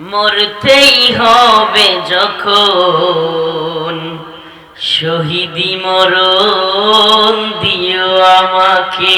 মরতেই হবে যখন। শহীদি মরণ দিও আমাকে।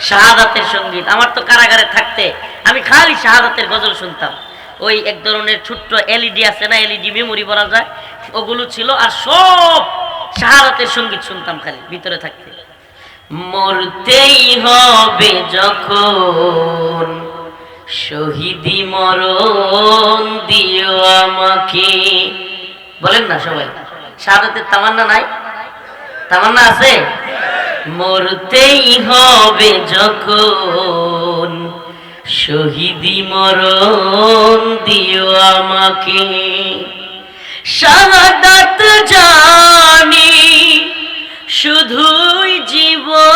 শাহাদাতের সংগীত, আমার তো কারাগারে থাকতে। আমি খালি শাহাদাতের গজল শুনতাম। ওই এক ধরনের ছোট্ট এলইডি আছে না, এলইডি মেমোরি বলা যায়? ওগুলো ছিল আর সব শাহাদাতের সংগীত শুনতাম খালি, ভিতরে থাকতে। মরতেই হবে যখন। শহীদি মরণ দিও আমাকে। বলেন না সবাই, শাহাদাতের তামান্না নাই? তামান্না আছে? মরতেই হবে যখন। শহীদি মরণ দিও আমাকে। শাহাদাত জানি, শুধুই জীবন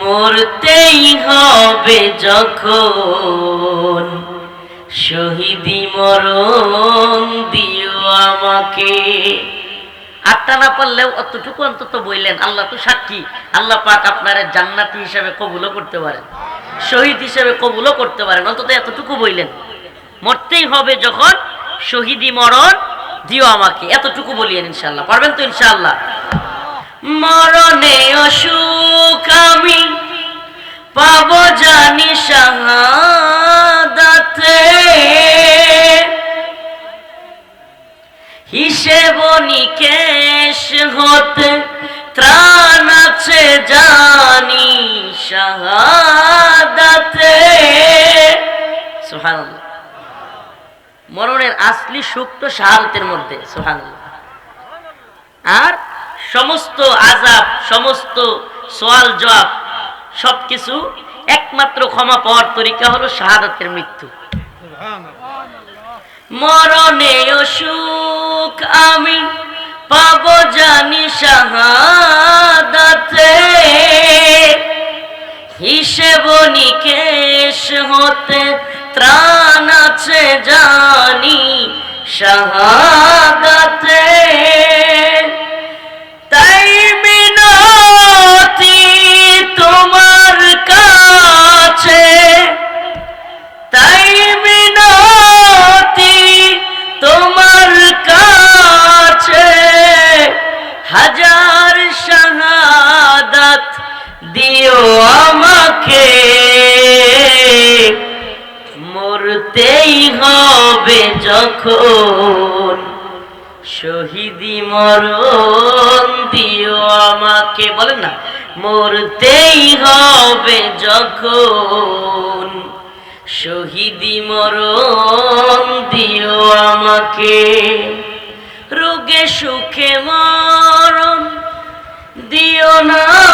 মরতেই হবে যখন। শহীদি মরণ দিও আমাকে। আটটা না পারলেও অতটুকু অন্তত বললেন আল্লাহ তো সাক্ষী। আল্লাহ পাক আপনার জান্নাতি হিসাবে কবুলও করতে পারেন, শহীদ হিসেবে কবুলও করতে পারেন, অন্তত এতটুকু বললেন মরতেই হবে যখন শহীদি মরণ দিও আমাকে, এতটুকু বলিয়েন ইনশাল্লাহ পারবেন তো ইনশাল্লাহ মরণে অসুখ আমি পাব জানি শাহাদাতে। হিসেব নিকেশ হতে ত্রাণ আছে জানি শাহাদাতে। সুবহানাল্লাহ। মরণের আসলি সুখ তো শাহাদতের মধ্যে, সুবহানাল্লাহ। আর সমস্ত আজাব সমস্ত সোয়াল জবাব সবকিছু একমাত্র ক্ষমা পাওয়ার তরিকা হলো শাহাদাতের মৃত্যু। মরণে সুখ আমি পাব জানি শাহাদাতে। হিসেব নিকেশ হতে ত্রাণ আছে জানি শাহাদাতে মরতেই হবে যখন। শহীদি মরণ দিও আমাকে, বলেন না? মরতেই হবে যখন। শহীদি মরণ দিও আমাকে। রোগে সুখে মরণ দিও না।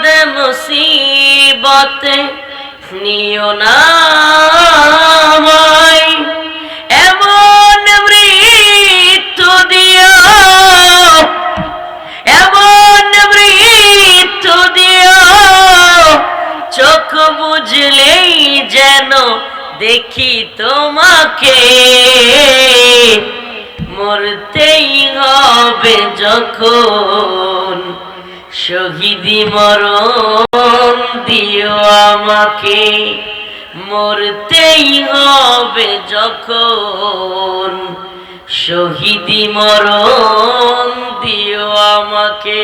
বিপদে মুসিবতে, নিও না। এমন মৃত্যু দিও, এমন মৃত্যু দিও চোখ বুঝলেই যেন দেখি তোমাকে মরতেই হবে যখন শহীদি মরণ দিও আমাকে। মরতেই হবে যখন। শহীদি মরণ দিও আমাকে।